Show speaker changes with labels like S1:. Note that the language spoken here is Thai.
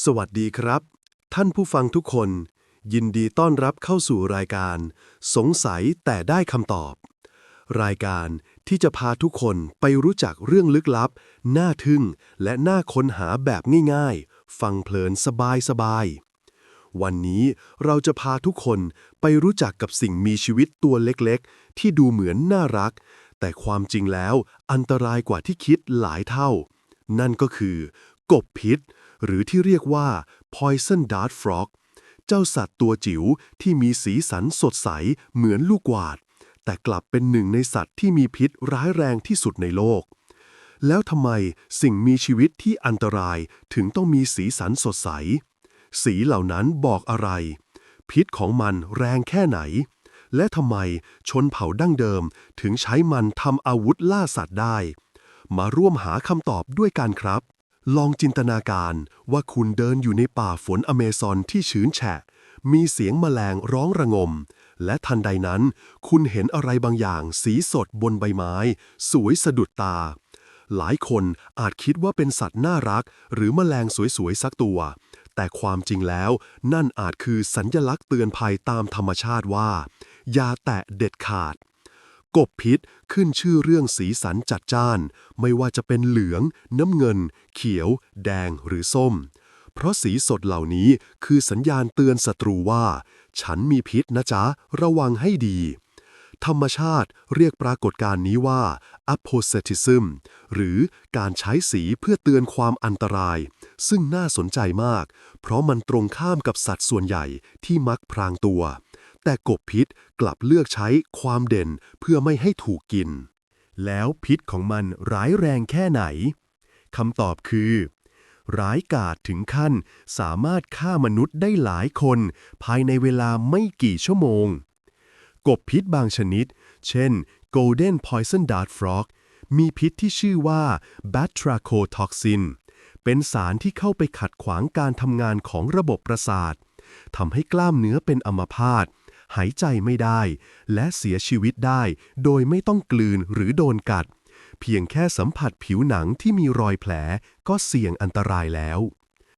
S1: สวัสดีครับ ท่านผู้ฟังทุกคน ยินดีต้อนรับเข้าสู่รายการ สงสัยแต่ได้คำตอบ รายการที่จะพาทุกคนไปรู้จักเรื่องลึกลับ น่าทึ่ง และน่าค้นหาแบบง่ายๆ ฟังเพลินสบายๆวันนี้เราจะพาทุกคนไปรู้จักกับสิ่งมีชีวิตตัวเล็กๆ ที่ดูเหมือนน่ารัก แต่ความจริงแล้วอันตรายกว่าที่คิดหลายเท่า นั่นก็คือ กบพิษ หรือที่เรียกว่า poison dart frog เจ้าสัตว์ตัวจิ๋วที่มีสีสันสดใสเหมือนลูกกวาด แต่กลับเป็นหนึ่งในสัตว์ที่มีพิษร้ายแรงที่สุดในโลก แล้วทำไมสิ่งมีชีวิตที่อันตรายถึงต้องมีสีสันสดใส สีเหล่านั้นบอกอะไร พิษของมันแรงแค่ไหน และทำไมชนเผ่าดั้งเดิมถึงใช้มันทำอาวุธล่าสัตว์ได้ มาร่วมหาคำตอบด้วยกันครับ ลองจินตนาการว่าคุณเดินอยู่ในป่าฝนอเมซอนที่ชื้นแฉะ มีเสียงแมลงร้องระงม และทันใดนั้น คุณเห็นอะไรบางอย่างสีสดบนใบไม้ สวยสะดุดตา หลายคนอาจคิดว่าเป็นสัตว์น่ารัก หรือแมลงสวยๆสักตัว แต่ความจริงแล้ว นั่นอาจคือสัญญลักษณ์เตือนภัยตามธรรมชาติว่า อย่าแตะเด็ดขาด กบพิษขึ้นชื่อเรื่องสีสันจัดจ้าน ไม่ว่าจะเป็นเหลือง น้ำเงิน เขียว แดงหรือส้ม เพราะสีสดเหล่านี้คือสัญญาณเตือนศัตรูว่า ฉันมีพิษนะจ๊ะ ระวังให้ดี ธรรมชาติเรียกปรากฏการณ์นี้ว่า apostatism หรือการใช้สีเพื่อเตือนความอันตราย ซึ่งน่าสนใจมาก เพราะมันตรงข้ามกับสัตว์ส่วนใหญ่ที่มักพรางตัว แต่กบพิษกลับเลือกใช้ความเด่นเพื่อไม่ให้ถูกกิน แล้วพิษของมันร้ายแรงแค่ไหนคำตอบคือ ร้ายกาจถึงขั้นสามารถฆ่ามนุษย์ได้หลายคน ภายในเวลาไม่กี่ชั่วโมง กบพิษบางชนิด เช่น Golden Poison Dart Frog มีพิษที่ชื่อว่า Batrachotoxin เป็นสารที่เข้าไปขัดขวางการทำงานของระบบประสาททำให้กล้ามเนื้อเป็นอัมพาต หายใจไม่ได้ และเสียชีวิตได้ โดยไม่ต้องกลืนหรือโดนกัด เพียงแค่สัมผัสผิวหนังที่มีรอยแผลก็เสี่ยงอันตรายแล้ว